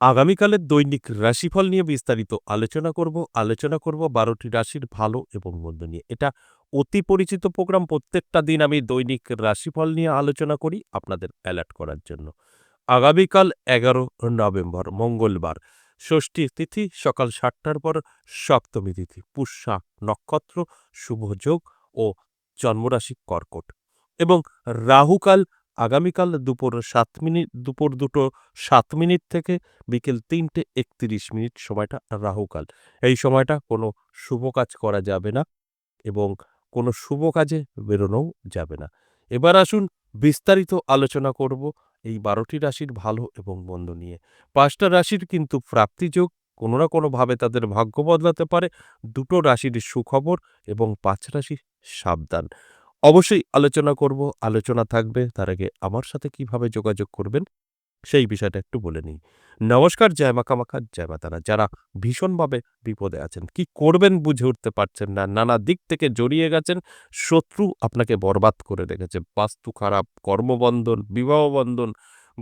আগামীকালের দৈনিক রাশিফল নিয়ে বিস্তারিত আলোচনা করব। আলোচনা করব বারোটি রাশির ভালো এবং মন্দ নিয়ে। এটা অতি পরিচিত প্রোগ্রাম। প্রত্যেকটা দিন আমি দৈনিক রাশিফল নিয়ে আলোচনা করি আপনাদের অ্যালার্ট করার জন্য। আগামীকাল এগারো নভেম্বর, মঙ্গলবার, ষষ্ঠী তিথি, সকাল সাতটার পর সপ্তমী তিথি, পুষ্যা নক্ষত্র শুভযোগ ও জন্মরাশি কর্কট। এবং রাহুকাল আগামীকাল দুপুর সাত মিনিট, দুপুর দুটো সাত মিনিট থেকে বিকেল তিনটে একত্রিশ মিনিট সময়টা রাহুকাল। এই সময়টা কোনো শুভ কাজ করা যাবে না এবং কোনো শুভ কাজে বেরোনোও যাবে না। এবার আসুন বিস্তারিত আলোচনা করব এই বারোটি রাশির ভালো এবং মন্দ নিয়ে। পাঁচটা রাশির কিন্তু প্রাপ্তিযোগ কোনো না কোনোভাবে তাদের ভাগ্য বদলাতে পারে। দুটো রাশির সুখবর এবং পাঁচ রাশি সাবধান। অবশ্যই আলোচনা করব, আলোচনা থাকবে। তার আগে আমার সাথে কীভাবে যোগাযোগ করবেন, সেই বিষয়টা একটু বলে নিই। নমস্কার, জয় মা কামাখা, জয় মা তারা। যারা ভীষণভাবে বিপদে আছেন, কি করবেন বুঝে উঠতে পারছেন না, নানা দিক থেকে জড়িয়ে গেছেন, শত্রু আপনাকে বরবাদ করে রেখেছে, বাস্তু খারাপ, কর্মবন্ধন, বিবাহবন্ধন,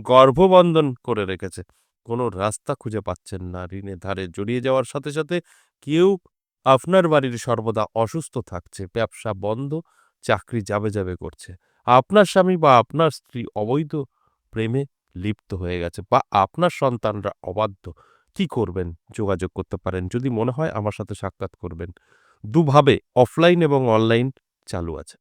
গর্ভবন্ধন করে রেখেছে। কোনো রাস্তা খুঁজে পাচ্ছেন না ঋণে ধারে জড়িয়ে যাওয়ার সাথে সাথে কেউ আপনার বাড়ির সর্বদা অসুস্থ থাকছে, ব্যবসা বন্ধ চাকরি যাবে যাবে করছে। আপনার স্বামী বা আপনার স্ত্রী অবৈধ প্রেমে লিপ্ত হয়ে গেছে বা আপনার সন্তানরা অবাধ্য, কি করবেন? যোগাযোগ করতে পারেন। যদি মনে হয় আমার সাথে সাক্ষাৎ করবেন। দুভাবে অফলাইন এবং অনলাইন চালু আছে।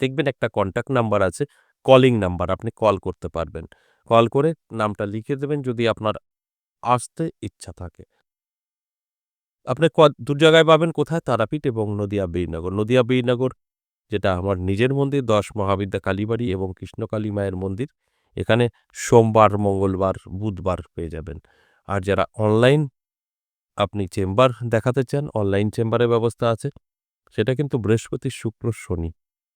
দেখবেন একটা কন্ট্যাক্ট নাম্বার আছে, কলিং নাম্বার, আপনি কল করতে পারবেন। কল করে নামটা লিখে দেবেন যদি আপনার আসতে ইচ্ছা থাকে। আপনি দু জায়গায় পাবেন কোথায়? তারাপীঠ এবং নদিয়া বীরনগর। নদিয়া বীরনগর যেটা আমার নিজের মন্দির, দশ মহাবিদ্যা কালীবাড়ি এবং কৃষ্ণকালী মায়ের মন্দির। এখানে সোমবার, মঙ্গলবার, বুধবার পেয়ে যাবেন। আর যারা অনলাইন আপনি চেম্বার দেখাতে চান অনলাইন চেম্বারের ব্যবস্থা আছে। সেটা কিন্তু বৃহস্পতি, শুক্র, শনি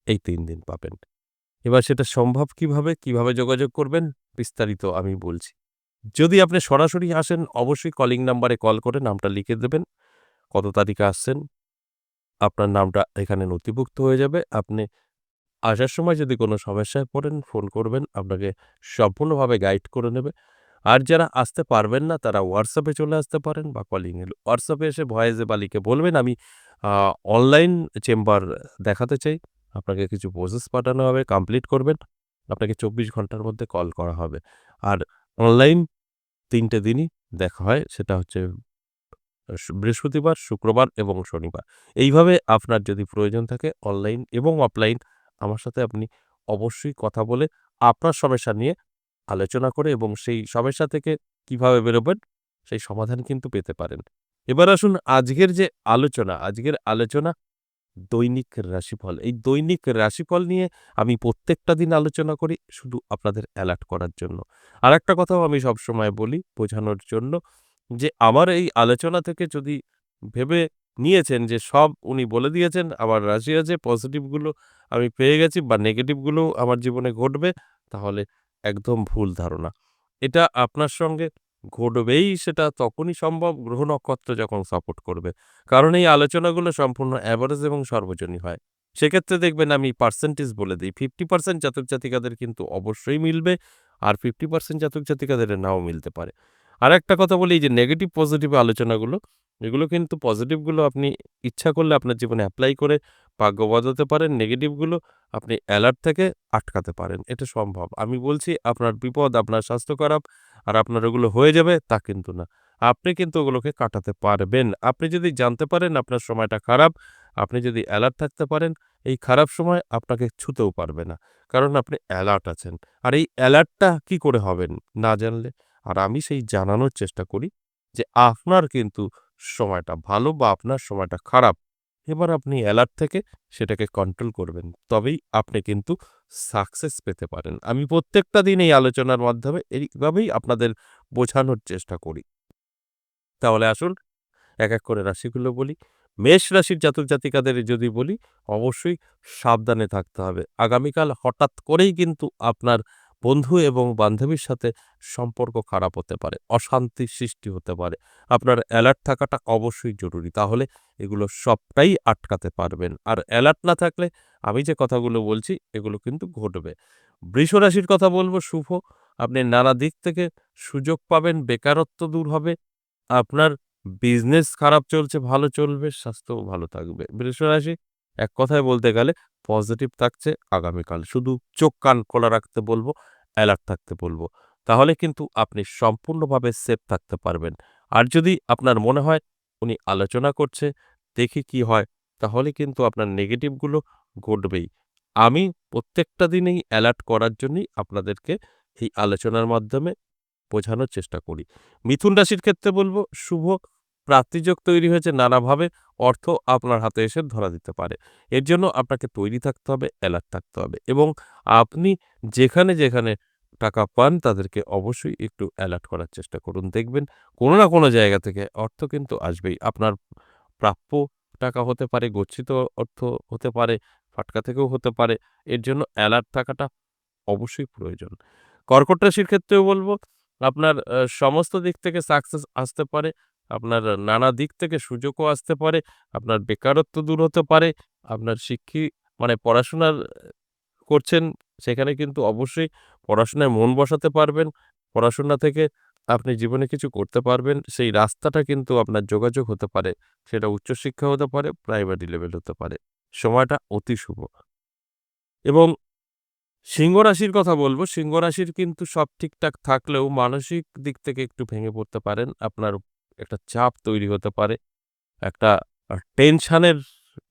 এই তিন দিন পাবেন। এবার সেটা সম্ভব কীভাবে কীভাবে যোগাযোগ করবেন, বিস্তারিত আমি বলছি। যদি আপনি সরাসরি আসেন, অবশ্যই কলিং নাম্বারে কল করে নামটা লিখে দেবেন। কত তারিখে আসছেন আপনার নামটা এখানে নথিভুক্ত হয়ে যাবে। আপনি আসার সময় যদি কোনো সমস্যায় পড়েন, ফোন করবেন, আপনাকে সম্পূর্ণভাবে গাইড করে নেবে। আর যারা আসতে পারবেন না, তারা হোয়াটসঅ্যাপে চলে আসতে পারেন বা কলিংয়ে হোয়াটসঅ্যাপে এসে ভয়েসে বালিকে বলবেন, আমি অনলাইন চেম্বার দেখাতে চাই। আপনাকে কিছু প্রসেস পাঠানো হবে কমপ্লিট করবেন। আপনাকে চব্বিশ ঘণ্টার মধ্যে কল করা হবে। আর অনলাইন তিনটে দিনই দেখা হয়, সেটা হচ্ছে বৃহস্পতিবার, শুক্রবার এবং শনিবার। এইভাবে আপনার যদি প্রয়োজন থাকে অনলাইন এবং অফলাইন, আমার সাথে আপনি অবশ্যই কথা বলে আপনার সমস্যা নিয়ে আলোচনা করে এবং সেই সমস্যা থেকে কীভাবে বেরোবেন, সেই সমাধান কিন্তু পেতে পারেন। এবার আসুন আজকের যে আলোচনা, আজকের আলোচনা দৈনিক রাশিফল। এই দৈনিক রাশিফল নিয়ে আমি প্রত্যেকটা দিন আলোচনা করি শুধু আপনাদের অ্যালার্ট করার জন্য। আর একটা কথাও আমি সবসময় বলি বোঝানোর জন্য যে আমার এই আলোচনা থেকে যদি ভেবে নিয়েছেন যে সব উনি বলে দিয়েছেন, আমার রাশি আছে পজিটিভগুলো আমি পেয়ে গেছি বা নেগেটিভগুলো আমার জীবনে ঘটবে, তাহলে একদম ভুল ধারণা। এটা আপনার সঙ্গে ঘটবেই সেটা তখনই সম্ভব গ্রহ নক্ষত্র যখন সাপোর্ট করবে। কারণ এই আলোচনাগুলো সম্পূর্ণ অ্যাভারেজ এবং সর্বজনীন হয়। সেক্ষেত্রে দেখবেন আমি পার্সেন্টেজ বলে দিই। ফিফটি পার্সেন্ট জাতক জাতিকাদের কিন্তু অবশ্যই মিলবে, আর ফিফটি পার্সেন্ট জাতক জাতিকাদের নাও মিলতে পারে। আর একটা কথা বলি, এই যে নেগেটিভ পজিটিভ আলোচনাগুলো, এগুলো কিন্তু পজিটিভগুলো আপনি ইচ্ছা করলে আপনার জীবনে অ্যাপ্লাই করে ভাগ্য বদলাতে পারেন নেগেটিভগুলো আপনি অ্যালার্ট থেকে আটকাতে পারেন, এটা সম্ভব। আমি বলছি আপনার বিপদ, আপনার স্বাস্থ্য খারাপ আর আপনার ওগুলো হয়ে যাবে তা কিন্তু না। আপনি কিন্তু ওগুলোকে কাটাতে পারবেন। আপনি যদি জানতে পারেন আপনার সময়টা খারাপ, আপনি যদি অ্যালার্ট থাকতে পারেন, এই খারাপ সময় আপনাকে ছুতেও পারবে না। কারণ আপনি অ্যালার্ট আছেন। আর এই অ্যালার্টটা কি করে হবেন? না জানলে আর আমি সেই জানানোর চেষ্টা করি যে আপনার কিন্তু সময়টা ভালো বা আপনার সময়টা খারাপ। এবার আপনি অ্যালার্ট থেকে সেটাকে কন্ট্রোল করবেন, তবেই আপনি কিন্তু সাকসেস পেতে পারেন। আমি প্রত্যেকটা দিন এই আলোচনার মাধ্যমে এইভাবেই আপনাদের বোঝানোর চেষ্টা করি। তাহলে আসুন, এক এক করে রাশিগুলো বলি। মেষ রাশির জাতক জাতিকাদের যদি বলি, অবশ্যই সাবধানে থাকতে হবে। আগামীকাল হঠাৎ করেই কিন্তু আপনার বন্ধু এবং বান্ধবীর সাথে সম্পর্ক খারাপ হতে পারে অশান্তির সৃষ্টি হতে পারে। আপনার অ্যালার্ট থাকাটা অবশ্যই জরুরি। তাহলে এগুলো সবটাই আটকাতে পারবেন। আর অ্যালার্ট না থাকলে আমি যে কথাগুলো বলছি এগুলো কিন্তু ঘটবে। বৃষ রাশির কথা বলব শুভ। আপনি নানা দিক থেকে সুযোগ পাবেন, বেকারত্ব দূর হবে, আপনার বিজনেস খারাপ চলছে, ভালো চলবে, স্বাস্থ্যও ভালো থাকবে। বৃষ রাশি এক কথায় বলতে গেলে পজিটিভ থাকছে আগামীকাল। শুধু চোখ কান খোলা রাখতে বলব, অ্যালার্ট থাকতে বলব তাহলে কিন্তু আপনি সম্পূর্ণভাবে সেফ থাকতে পারবেন। আর যদি আপনার মনে হয় উনি আলোচনা করছে, দেখি কি হয়, তাহলে কিন্তু আপনার নেগেটিভগুলো ঘটবেই। আমি প্রত্যেকটা দিনেই অ্যালার্ট করার জন্যই আপনাদেরকে এই আলোচনার মাধ্যমে বোঝানোর চেষ্টা করি। মিথুন রাশির ক্ষেত্রে বলব শুভ প্রাপ্তিযোগ তৈরি হয়েছে নানাভাবে অর্থ আপনার হাতে এসে ধরা দিতে পারে। এর জন্য আপনাকে তৈরি থাকতে হবে, অ্যালার্ট থাকতে হবে এবং আপনি যেখানে, যেখানে টাকা পান তাদেরকে অবশ্যই একটু অ্যালার্ট করার চেষ্টা করুন। দেখবেন কোনো না কোনো জায়গা থেকে অর্থ কিন্তু আসবেই। আপনার প্রাপ্য টাকা হতে পারে, গচ্ছিত অর্থ হতে পারে, ফাটকা থেকেও হতে পারে। এর জন্য অ্যালার্ট থাকাটা অবশ্যই প্রয়োজন। কর্কট রাশির ক্ষেত্রেও বলব আপনার সমস্ত দিক থেকে সাকসেস আসতে পারে। আপনার নানা দিক থেকে সুযোগও আসতে পারে। আপনার বেকারত্ব দূর হতে পারে। আপনার শিক্ষি মানে পড়াশোনার করছেন সেখানে কিন্তু অবশ্যই পড়াশোনায় মন বসাতে পারবেন। পড়াশোনা থেকে আপনি জীবনে কিছু করতে পারবেন। সেই রাস্তাটা কিন্তু আপনার যোগাযোগ হতে পারে। সেটা উচ্চশিক্ষা হতে পারে, প্রাইমারি লেভেল হতে পারে। সময়টা অতি শুভ। এবং সিংহ রাশির কথা বলব সিংহ রাশির কিন্তু সব ঠিকঠাক থাকলেও মানসিক দিক থেকে একটু ভেঙে পড়তে পারেন। আপনার একটা চাপ তৈরি হতে পারে। একটা টেনশানের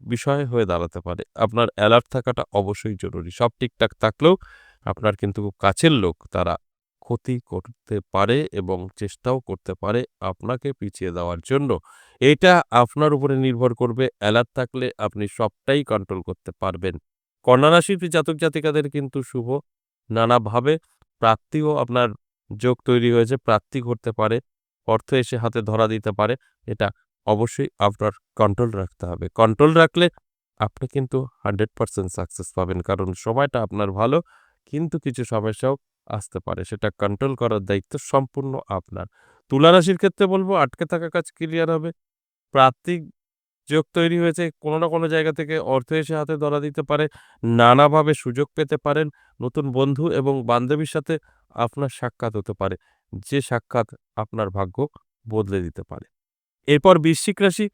বিষয় হয়ে দাঁড়াতে পারে। আপনার অ্যালার্ট থাকাটা অবশ্যই জরুরি। সব ঠিকঠাক থাকলেও আপনার কিন্তু কাছের লোক তারা ক্ষতি করতে পারে এবং চেষ্টাও করতে পারে আপনাকে পিছিয়ে দেওয়ার জন্য। এটা আপনার উপরে নির্ভর করবে। অ্যালার্ট থাকলে আপনি সবটাই কন্ট্রোল করতে পারবেন। কন্যা রাশির জাতক জাতিকাদের কিন্তু শুভ নানাভাবে প্রাপ্তিও আপনার যোগ তৈরি হয়েছে। প্রাপ্তি ঘটতে পারে। অর্থ এসে হাতে ধরা দিতে পারে। এটা অবশ্যই আপনার কন্ট্রোল রাখতে হবে। কন্ট্রোল রাখলে আপনি কিন্তু 100% সাকসেস পাবেন। কারণ সময়টা আপনার ভালো, কিন্তু কিছু সমস্যাও আসতে পারে। সেটা কন্ট্রোল করার দায়িত্ব সম্পূর্ণ আপনার। তুলা রাশির ক্ষেত্রে বলব, আটকে থাকা কাজ ক্লিয়ার হবে। প্রাপ্তি যোগ তৈরি হয়েছে। কোনো না কোনো জায়গা থেকে অর্থ এসে হাতে ধরা দিতে পারে। নানাভাবে সুযোগ পেতে পারেন। নতুন বন্ধু এবং বান্ধবীর সাথে আপনার সাক্ষাৎ হতে পারে। যে সাক্ষাৎ আপনার ভাগ্য বদলে দিতে পারে। এরপর বৃশ্চিক রাশি।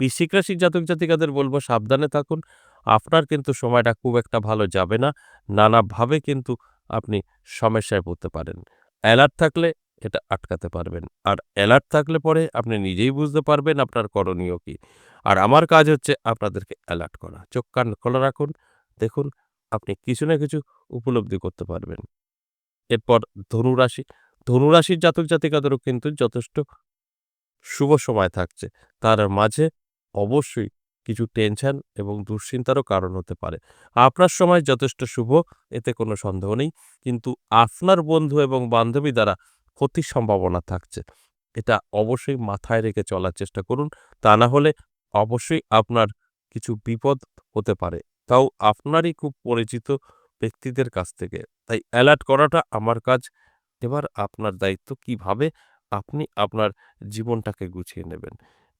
বৃশ্চিক রাশির জাতক জাতিকাদের বলব সাবধানে থাকুন। আপনার কিন্তু সময়টা খুব একটা ভালো যাবে না। নানাভাবে কিন্তু আপনি সমস্যায় পড়তে পারেন। অ্যালার্ট থাকলে এটা আটকাতে পারবেন। আর অ্যালার্ট থাকলে পরে আপনি নিজেই বুঝতে পারবেন আপনার করণীয় কি আর আমার কাজ হচ্ছে আপনাদেরকে অ্যালার্ট করা। চোখ কান খোলা রাখুন। দেখুন, আপনি কিছু না কিছু উপলব্ধি করতে পারবেন। এরপর ধনুরাশি ধনুরাশির ধনু জাতক জাতিকাদেরও কিন্তু যথেষ্ট শুভ সময় থাকছে। তার মাঝে অবশ্যই কিছু টেনশন এবং দুশ্চিন্তারও কারণ হতে পারে। আপনার সময় যথেষ্ট শুভ, এতে কোনো সন্দেহ নেই। কিন্তু আপনার বন্ধু এবং বান্ধবী দ্বারা ক্ষতির সম্ভাবনা থাকছে। এটা অবশ্যই মাথায় রেখে চলার চেষ্টা করুন। তা না হলে অবশ্যই আপনার কিছু বিপদ হতে পারে। তাও আপনারই খুব পরিচিত ব্যক্তিদের কাছ থেকে। তাই অ্যালার্ট করাটা আমার কাজ। এবার আপনার দায়িত্ব কীভাবে আপনি আপনার জীবনটাকে গুছিয়ে নেবেন।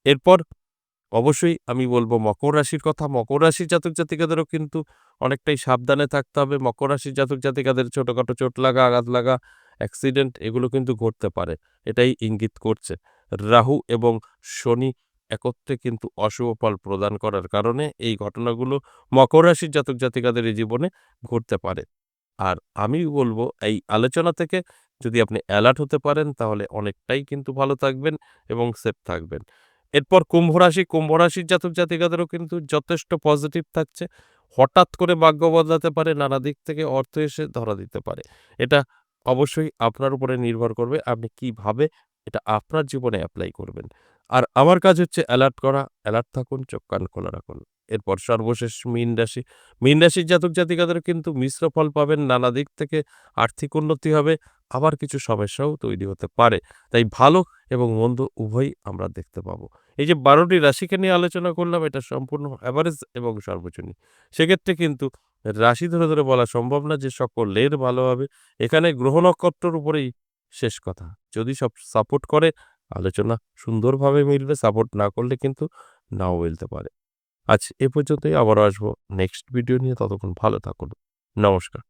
এরপর অবশ্যই আমি বলব মকর রাশির কথা। মকর রাশির জাতক জাতিকাদেরও কিন্তু অনেকটাই সাবধানে থাকতে হবে। মকর রাশির জাতক জাতিকাদের ছোটখাটো চোট লাগা, আঘাত লাগা, অ্যাক্সিডেন্ট এগুলো কিন্তু ঘটতে পারে। এটাই ইঙ্গিত করছে। রাহু এবং শনি একত্রে কিন্তু অশুভ ফল প্রদান করার কারণে এই ঘটনাগুলো মকর রাশির জাতক জাতিকাদের জীবনে ঘটতে পারে। আর আমি বলব, এই আলোচনা থেকে যদি আপনি অ্যালার্ট হতে পারেন, তাহলে অনেকটাই কিন্তু ভালো থাকবেন এবং সেফ থাকবেন। এরপর কুম্ভ রাশি। কুম্ভ রাশির জাতক জাতিকাদেরও কিন্তু যথেষ্ট পজিটিভ থাকছে। হঠাৎ করে ভাগ্য বদলাতে পারে। নানা দিক থেকে অর্থ এসে ধরা দিতে পারে। এটা অবশ্যই আপনার উপরে নির্ভর করবে, আপনি কীভাবে এটা আপনার জীবনে অ্যাপ্লাই করবেন। আর আমার কাজ হচ্ছে অ্যালার্ট করা। অ্যালার্ট থাকুন, চোখ কান খোলা রাখুন। এরপর সর্বশেষ মীন রাশি। মীন রাশির জাতক জাতিকাদেরও কিন্তু মিশ্র ফল পাবেন। নানা দিক থেকে আর্থিক উন্নতি হবে। আবার কিছু সমস্যাও তৈরি হতে পারে। তাই ভালো এবং মন্দ উভয়ই আমরা দেখতে পাবো। এই যে বারোটি রাশিকে নিয়ে আলোচনা করলাম এটা সম্পূর্ণ অ্যাভারেজ এবং সর্বজনীন। সেক্ষেত্রে কিন্তু রাশি ধরে, ধরে বলা সম্ভব না যে সকলের ভালো হবে। এখানে গ্রহ নক্ষত্রের উপরেই শেষ কথা। যদি সব সাপোর্ট করে, আলোচনা সুন্দরভাবে মিলবে। সাপোর্ট না করলে কিন্তু নাও মিলতে পারে। আজ এ পর্যন্তই, আবারও আসব নেক্সট ভিডিও নিয়ে। ততক্ষণ ভালো থাকুন। নমস্কার।